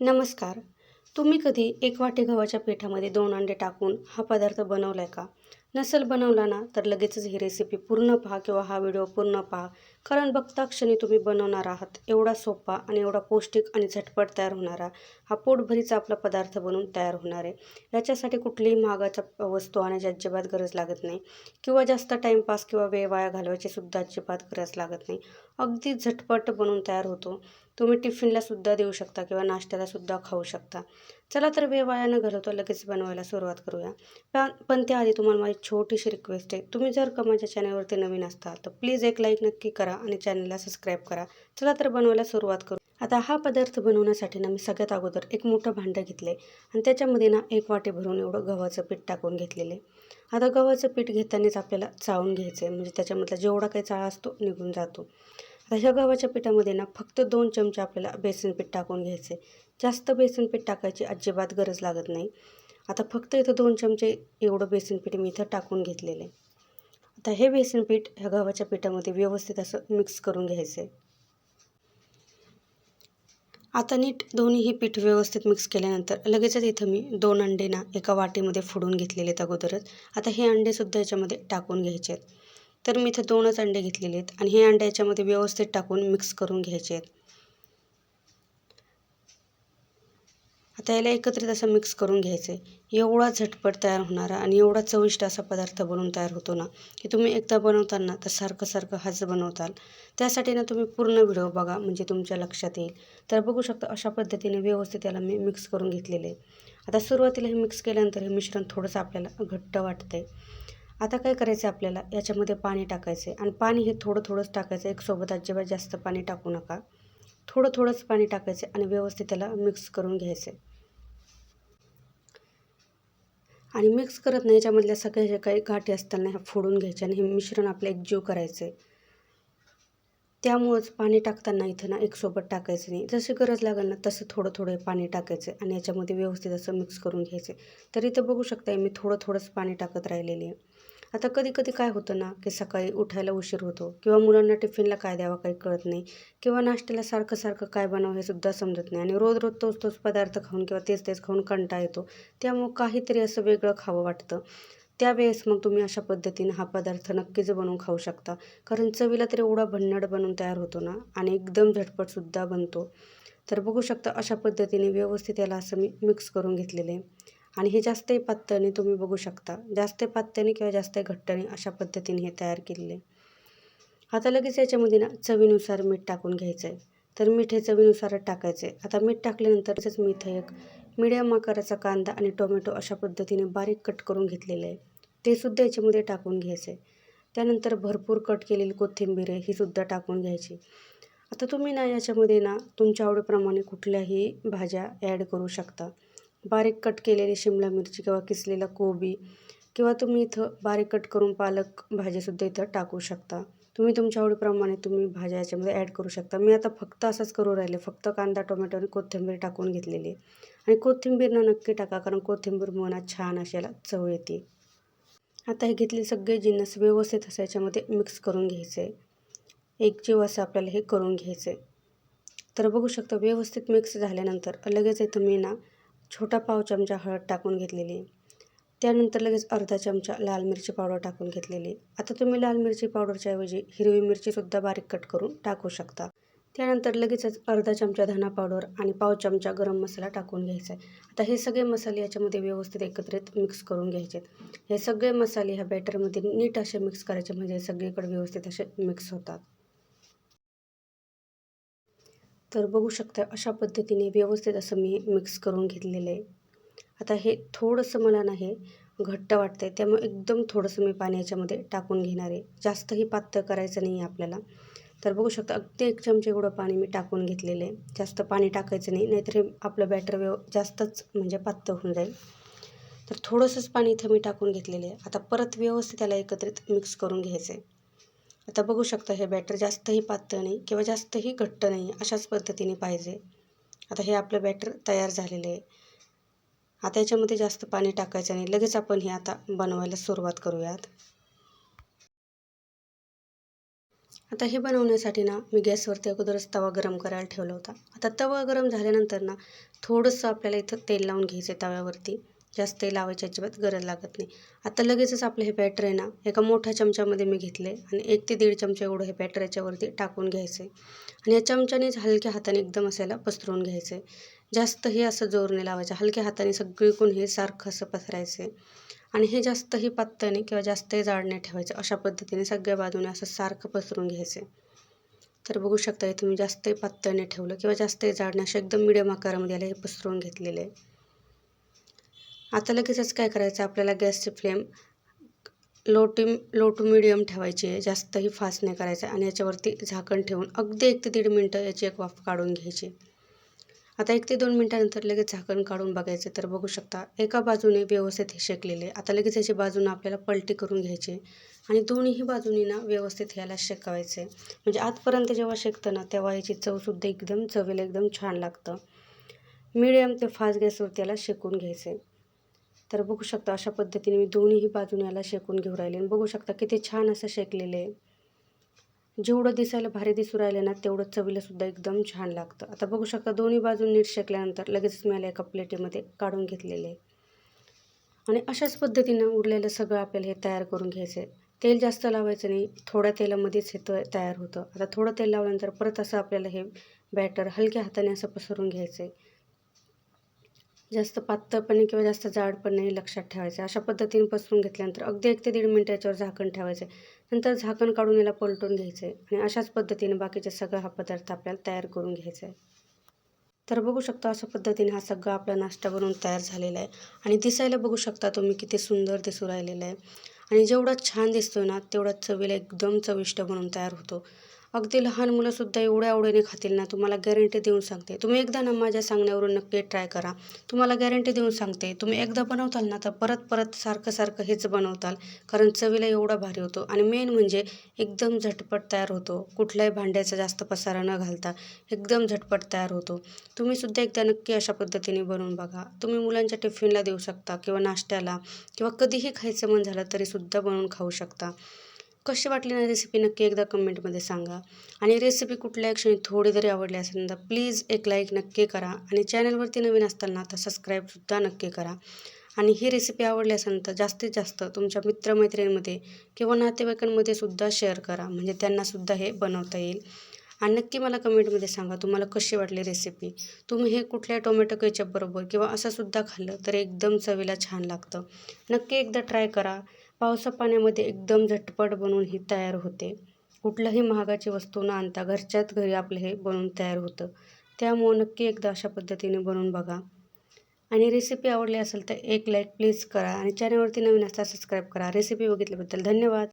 नमस्कार. तुम्ही कधी एक वाटी गव्हाच्या पिठामध्ये दोन अंडे टाकून हा पदार्थ बनवला आहे का? नसेल बनवला ना तर लगेचच ही रेसिपी पूर्ण पहा किंवा हा व्हिडिओ पूर्ण पहा. कारण बघता क्षणी तुम्ही बनवणार आहात एवढा सोपा आणि एवढा पौष्टिक आणि झटपट तयार होणारा हा पोटभरीचा आपला पदार्थ बनवून तयार होणार आहे. याच्यासाठी कुठलीही महागाच्या वस्तू आणायची अजिबात गरज लागत नाही किंवा जास्त टाईमपास किंवा वेळ वाया घालवायची सुद्धा अजिबात गरज लागत नाही. अगदी झटपट बनवून तयार होतो. तुम्ही टिफिनला सुद्धा देऊ शकता किंवा नाश्त्याला सुद्धा खाऊ शकता. चला तर वेळ वाया न घालवता लगेच बनवायला सुरुवात करूया. पण पण त्याआधी तुम्हाला माझी छोटीशी रिक्वेस्ट आहे. तुम्ही जर का माझ्या चॅनलवरती नवीन असताल तर प्लीज एक लाईक नक्की करा आणि चॅनलला सबस्क्राईब करा. चला तर बनवायला सुरुवात करू. आता हा पदार्थ बनवण्यासाठी ना मी सगळ्यात अगोदर एक मोठं भांडं घेतले आणि त्याच्यामध्ये ना एक वाटी भरून एवढं गव्हाचं पीठ टाकून घेतलेले आता गव्हाचं पीठ घेतानाच आपल्याला चावून घ्यायचं आहे म्हणजे त्याच्यामधला जेवढा काही चाळा असतो निघून जातो. ह्या गव्हाच्या पिठामध्ये ना फक्त दोन चमचे आपल्याला बेसन पीठ टाकून घ्यायचे. जास्त बेसन पीठ टाकायची अजिबात गरज लागत नाही. आता फक्त इथं दोन चमचे एवढं बेसन पीठ मी इथं टाकून घेतलेलं आहे. आता हे बेसन पीठ ह्या गव्हाच्या पिठामध्ये व्यवस्थित असं मिक्स करून घ्यायचं आहे आता नीट दोन्हीही पीठ व्यवस्थित मिक्स केल्यानंतर लगेचच इथं मी दोन अंडे ना एका वाटीमध्ये फोडून घेतलेले आहेत अगोदरच. आता हे अंडेसुद्धा याच्यामध्ये टाकून घ्यायचे आहेत. तर मी इथं दोनच अंडे घेतलेले आहेत आणि हे अंडे याच्यामध्ये व्यवस्थित टाकून मिक्स करून घ्यायचे आहेत. आता याला एकत्रित असं मिक्स करून घ्यायचं. आहे एवढा झटपट तयार होणारा आणि एवढा चविष्ट असा पदार्थ बनवून तयार होतो ना की तुम्ही एकदा बनवताना तर सारखं सारखं हाच बनवताल. त्यासाठी ना तुम्ही पूर्ण व्हिडिओ बघा म्हणजे तुमच्या लक्षात येईल. तर बघू शकता अशा पद्धतीने व्यवस्थित याला मी मिक्स करून घेतलेले आहे आता सुरुवातीला हे मिक्स केल्यानंतर हे मिश्रण थोडंसं आपल्याला घट्ट वाटतं आहे आता काय करायचं आहे आपल्याला? याच्यामध्ये पाणी टाकायचं आहे आणि पाणी हे थोडं थोडंच टाकायचं. एक सोबत अजिबात जास्त पाणी टाकू नका. थोडं थोडंच पाणी टाकायचं आणि व्यवस्थित त्याला मिक्स करून घ्यायचं आहे आणि मिक्स करत नाही याच्यामधल्या सगळ्या ज्या काही गाठी असताना ह्या फोडून घ्यायच्या आणि हे मिश्रण आपलं एकजीव करायचं आहे त्यामुळंच पाणी टाकताना इथं ना एकसोबत टाकायचं नाही. जशी गरज लागेल ना तसं थोडं थोडं पाणी टाकायचं आणि याच्यामध्ये व्यवस्थित असं मिक्स करून घ्यायचं तर इथं बघू शकता मी थोडं थोडंच पाणी टाकत राहिलेली आहे. आता कधी कधी काय होतं ना की सकाळी उठायला उशीर होतो किंवा मुलांना टिफिनला काय द्यावा काही कळत नाही किंवा नाश्त्याला सारखं सारखं काय बनावं हे सुद्धा समजत नाही आणि रोज रोज तोच तोच पदार्थ खाऊन किंवा तेच तेच खाऊन कंटा येतो. त्यामुळं काहीतरी असं वेगळं खावं वाटतं. त्यावेळेस मग तुम्ही अशा पद्धतीने हा पदार्थ नक्कीच बनवून खाऊ शकता. कारण चवीला तर एवढा भन्नड बनवून तयार होतो ना आणि एकदम झटपटसुद्धा बनतो. तर बघू शकता अशा पद्धतीने व्यवस्थित याला असं मी मिक्स करून घेतलेले आहे. आणि हे जास्तही पातळने तुम्ही बघू शकता. जास्त पातळने किंवा जास्त घट्टने अशा पद्धतीने हे तयार केलेले. आता लगेच याच्यामध्ये ना चवीनुसार मीठ टाकून घ्यायचं आहे तर मीठ हे चवीनुसारच टाकायचं आहे आता मीठ टाकल्यानंतरच मी इथं एक मिडियम आकाराचा कांदा आणि टोमॅटो अशा पद्धतीने बारीक कट करून घेतलेलं आहे. ते सुद्धा याच्यामध्ये टाकून घ्यायचं आहे त्यानंतर भरपूर कट केलेली कोथिंबीर आहे ही सुद्धा टाकून घ्यायची. आता तुम्ही ना याच्यामध्ये ना तुमच्या आवडीप्रमाणे कुठल्याही भाज्या ॲड करू शकता. बारीक कट केलेली शिमला मिरची किंवा किसलेला कोबी किंवा तुम्ही इथं बारीक कट करून पालक भाजीसुद्धा इथं टाकू शकता. तुम्ही तुमच्या आवडीप्रमाणे तुम्ही भाज्या याच्यामध्ये ॲड करू शकता. मी आता फक्त असंच करू राहिले. फक्त कांदा टोमॅटो आणि कोथिंबीर टाकून घेतलेली. आणि कोथिंबीरनं नक्की टाका कारण कोथिंबीर मनात छान अशाला चव येते. आता हे घेतले सगळे जिन्नस व्यवस्थित असं याच्यामध्ये मिक्स करून घ्यायचे. एक जीव असं आपल्याला हे करून घ्यायचं. आहे तर बघू शकता व्यवस्थित मिक्स झाल्यानंतर लगेच इथं मी ना छोटा पाव चमचा हळद टाकून घेतलेली. त्यानंतर लगेच अर्धा चमचा लाल मिरची पावडर टाकून घेतलेली. आता तुम्ही लाल मिरची पावडरच्या ऐवजी हिरवी मिरचीसुद्धा बारीक कट करून टाकू शकता. त्यानंतर लगेचच अर्धा चमचा धना पावडर आणि पाव चमचा गरम मसाला टाकून घ्यायचा आहे. आता हे सगळे मसाले याच्यामध्ये व्यवस्थित एकत्रित मिक्स करून घ्यायचे हे सगळे मसाले ह्या बॅटरमध्ये नीट असे मिक्स करायचे म्हणजे सगळीकडे व्यवस्थित असे मिक्स होतात. तर बघू शकता अशा पद्धतीने व्यवस्थित असं मी मिक्स करून घेतलेलं आहे. आता हे थोडंसं मला नाही घट्ट वाटतं आहे त्यामुळे एकदम थोडंसं मी पाणी याच्यामध्ये टाकून घेणार आहे. जास्तही पातळ करायचं नाही आहे आपल्याला. तर बघू शकता अगदी एक चमचे एवढं पाणी मी टाकून घेतलेलं आहे. जास्त पाणी टाकायचं नाही नाहीतर हे आपलं बॅटर व्यव जास्तच म्हणजे पातळ होऊन जाईल. तर थोडंसंच पाणी इथं मी टाकून घेतलेलं आहे. आता परत व्यवस्थित त्याला एकत्रित मिक्स करून घ्यायचं आहे आता बघू शकता हे बॅटर जास्तही पातळ नाही किंवा जास्तही घट्ट नाही अशाच पद्धतीने पाहिजे. आता हे आपलं बॅटर तयार झालेलं आहे. आता याच्यामध्ये जास्त पाणी टाकायचं नाही. लगेच आपण हे आता बनवायला सुरुवात करूयात. आता हे बनवण्यासाठी ना मी गॅसवरती अगोदरच तवा गरम करायला ठेवला होता. आता तवा गरम झाल्यानंतर ना थोडंसं आपल्याला इथं तेल लावून घ्यायचं आहे तव्यावरती. जास्त तेल लावायची अजिबात गरज लागत नाही. आता लगेचच आपलं हे बॅटर आहे ना एका मोठ्या चमच्यामध्ये मी घेतले आणि एक ते दीड चमचा एवढं हे बॅटर याच्यावरती टाकून घ्यायचं आहे आणि या चमच्यानेच हलक्या हाताने एकदम असायला पसरवून घ्यायचं आहे जास्तही असं जोर नाही लावायचं. हलक्या हाताने सगळीकडून हे सारखं असं पसरायचं आहे आणि हे जास्तही पातळ किंवा जास्तही जाड नाही ठेवायचं. अशा पद्धतीने सगळ्या बाजूने असं सारखं पसरून घ्यायचं तर बघू शकता इथे मी जास्तही पातळ ठेवलं किंवा जास्तही जाड नाही असं एकदम मिडियम आकारामध्ये याला हे पसरवून घेतलेलं आहे. आता लगेचच काय करायचं? आपल्याला गॅसची flame low to low to medium ठेवायची आहे. जास्तही फास्ट नाही करायचं आणि याच्यावरती झाकण ठेवून अगदी एक ते दीड मिनटं याची एक वाफ काढून घ्यायची. आता एक ते दोन मिनटानंतर लगेच झाकण काढून बघायचं तर बघू शकता एका बाजूने व्यवस्थित हे शेकलेले आता लगेच याची बाजूनं आपल्याला पलटी करून घ्यायची आणि दोन्हीही बाजूनी ना व्यवस्थित ह्याला शेकावायचं म्हणजे आतपर्यंत जेव्हा शेकतं ना तेव्हा याची चवसुद्धा एकदम चवीला एकदम छान लागतं. मिडियम ते फास्ट गॅसवरती याला शेकून घ्यायचं आहे तर बघू शकता अशा पद्धतीने मी दोन्हीही बाजूने याला शेकून घेऊ राहिले आणि बघू शकता किती छान असं शेकलेलं आहे. जेवढं दिसायला भारी दिसू राहिलं ना तेवढं चवीलासुद्धा एकदम छान लागतं. आता बघू शकता दोन्ही बाजून नीट शेकल्यानंतर लगेचच मी याला एका प्लेटीमध्ये काढून घेतलेले आहे. आणि अशाच पद्धतीनं उरलेलं सगळं आपल्याला हे तयार करून घ्यायचं आहे तेल जास्त लावायचं नाही थोड्या तेलामध्येच हे तयार होतं. आता थोडं तेल लावल्यानंतर परत असं आपल्याला हे बॅटर हलक्या हाताने असं पसरून घ्यायचं आहे जास्त पातळपणे किंवा जास्त जाड पण नाही लक्षात ठेवायचं. अशा पद्धतीने पसरून घेतल्यानंतर अगदी एक ते दीड मिनटं याच्यावर झाकण ठेवायचं. आहे नंतर झाकण काढून याला पलटून घ्यायचं आहे आणि अशाच पद्धतीने बाकीचे सगळा हा पदार्थ आपल्याला तयार करून घ्यायचा. आहे तर बघू शकता अशा पद्धतीने हा सगळा आपला नाश्ता बनवून तयार झालेला आहे. आणि दिसायला बघू शकता तुम्ही किती सुंदर दिसू राहिलेला आहे. आणि जेवढा छान दिसतो ना तेवढा चवीला एकदम चविष्ट बनवून तयार होतो. अगदी लहान मुलंसुद्धा एवढ्या आवडीने खातील ना तुम्हाला गॅरंटी देऊन सांगते. तुम्ही एकदा ना माझ्या सांगण्यावरून नक्की ट्राय करा. तुम्हाला गॅरंटी देऊन सांगते. तुम्ही एकदा बनवताल ना तर परत परत सारखं सारखं हेच बनवताल. कारण चवीला एवढा भारी होतो. आणि मेन म्हणजे एकदम झटपट तयार होतो. कुठल्याही भांड्याचा जास्त पसारा न घालता एकदम झटपट तयार होतो. तुम्हीसुद्धा एकदा नक्की अशा पद्धतीने बनवून बघा. तुम्ही मुलांच्या टिफिनला देऊ शकता किंवा नाश्त्याला किंवा कधीही खायचं मन झालं तरीसुद्धा बनवून खाऊ शकता. कशी वाटली ना रेसिपी नक्की एकदा कमेंटमध्ये सांगा. आणि रेसिपी कुठल्या क्षणी थोडी जरी आवडली असेल तर प्लीज एक लाईक नक्की करा. आणि चॅनलवरती नवीन असताना तर सबस्क्राईबसुद्धा नक्की करा. आणि ही रेसिपी आवडली असेल तर जास्तीत जास्त तुमच्या मित्रमैत्रिणींमध्ये किंवा नातेवाईकांमध्ये सुद्धा शेअर करा. म्हणजे त्यांनासुद्धा हे बनवता येईल. आणि नक्की मला कमेंटमध्ये सांगा तुम्हाला कशी वाटली रेसिपी तुम्ही हे कुठल्या टोमॅटो केचपबरोबर किंवा असंसुद्धा खाल्लं तर एकदम चवीला छान लागतं. नक्की एकदा ट्राय करा. पावसा पाण्यामध्ये एकदम झटपट बनवून ही तयार होते. कुठल्याही महागाची वस्तू न आणता घरच्याच घरी आपलं हे बनवून तयार होतं. त्यामुळं नक्की एकदा अशा पद्धतीने बनवून बघा. आणि रेसिपी आवडली असेल तर एक लाईक प्लीज करा आणि चॅनलवरती नवीन असता सबस्क्राईब करा. रेसिपी बघितल्याबद्दल धन्यवाद.